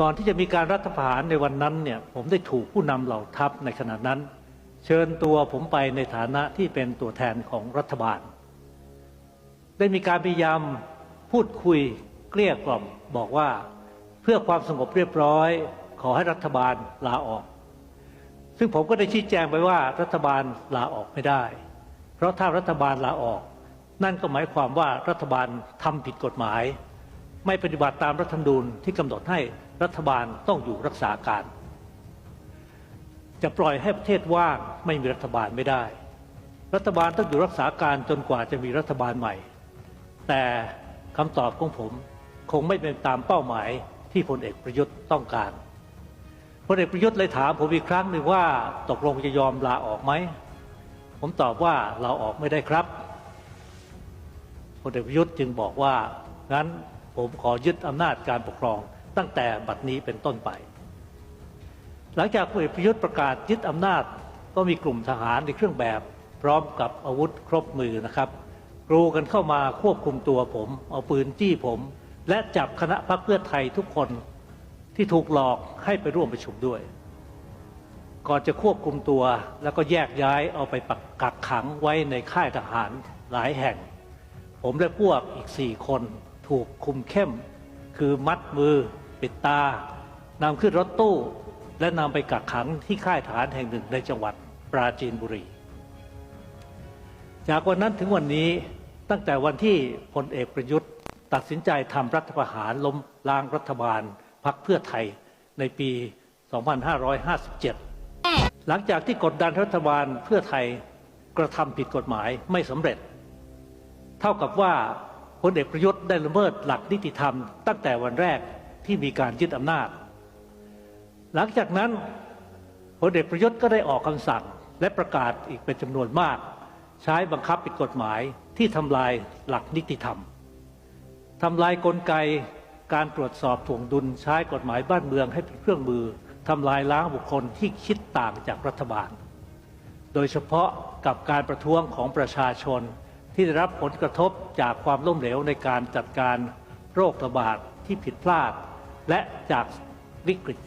ก่อนที่จะมีการรัฐประหารในวันนั้นเนี่ยผมได้ถูกผู้นำเหล่าทัพในขณะนั้น เชิญตัวผมไปในฐานะที่เป็นตัวแทนของรัฐบาล ได้มีการพยายามพูดคุยเกลี้ยกล่อมบอกว่าเพื่อความสงบเรียบร้อย ขอให้รัฐบาลลาออก ซึ่งผมก็ได้ชี้แจงไปว่ารัฐบาลลาออกไม่ได้ เพราะถ้ารัฐบาลลาออก นั่นก็หมายความว่ารัฐบาลทำผิดกฎหมาย ไม่ปฏิบัติตามรัฐธรรมนูญที่กำหนดให้รัฐบาลต้องอยู่รักษาการ จะปล่อยให้ประเทศว่างไม่มีรัฐบาลไม่ได้ รัฐบาลต้องอยู่รักษาการจนกว่าจะมีรัฐบาลใหม่ แต่คำตอบของผมคงไม่เป็นตามเป้าหมายที่พลเอกประยุทธ์ต้องการพลเอกประยุทธ์เลยถามผมอีกครั้งหนึ่งว่าตกลงจะยอมลาออกไหม ผมตอบว่าเราออกไม่ได้ครับพลเอกประยุทธ์จึงบอกว่างั้น ผมขอยึดอำนาจการปกครองตั้งแต่บัดนี้เป็นต้นไป หลังจากพลเอกประยุทธ์ประกาศยึดอำนาจก็มีกลุ่มทหารในเครื่องแบบพร้อมกับอาวุธครบมือนะครับกรูกันเข้ามาควบคุมตัวผม เอาปืนจี้ผม และจับคณะพรรคเพื่อไทยทุกคนที่ถูกหลอกให้ไปร่วมประชุมด้วย ก่อนจะควบคุมตัวแล้วก็แยกย้ายเอาไปปักกักขังไว้ในค่ายทหารหลายแห่ง ผมและพวกอีกสี่คน ถูกคุมเข้ม คือมัดมือ ปิดตานำขึ้นรถตู้ และนำไปกักขังที่ค่ายทหารแห่งหนึ่งในจังหวัดปราจีนบุรี จากวันนั้นถึงวันนี้ตั้งแต่วันที่พลเอกประยุทธ์ ตัดสินใจทำรัฐประหารล้มล้างรัฐบาลพรรคเพื่อไทยในปี 2557 หลังจากที่กดดันรัฐบาลเพื่อไทยกระทำผิดกฎหมายไม่สำเร็จ เท่ากับว่า พลเอกประยุทธ์ได้ละเมิดหลักนิติธรรม ตั้งแต่วันแรกที่มีการยึดอำนาจ หลังจากนั้นพลเอกประยุทธ์ก็ได้ออกคำสั่งและประกาศอีกเป็นจำนวนมาก ใช้บังคับเป็นกฎหมายที่ทำลายหลักนิติธรรมทำลายกลไกการตรวจสอบถ่วงดุลใช้กฎหมายบ้านเมืองให้เป็นเครื่องมือทำลายล้างบุคคลที่คิดต่างจากรัฐบาล โดยเฉพาะกับการประท้วงของประชาชน ที่ได้รับผลกระทบจากความล้มเหลวในการจัดการโรคระบาดที่ผิดพลาด และจากวิกฤต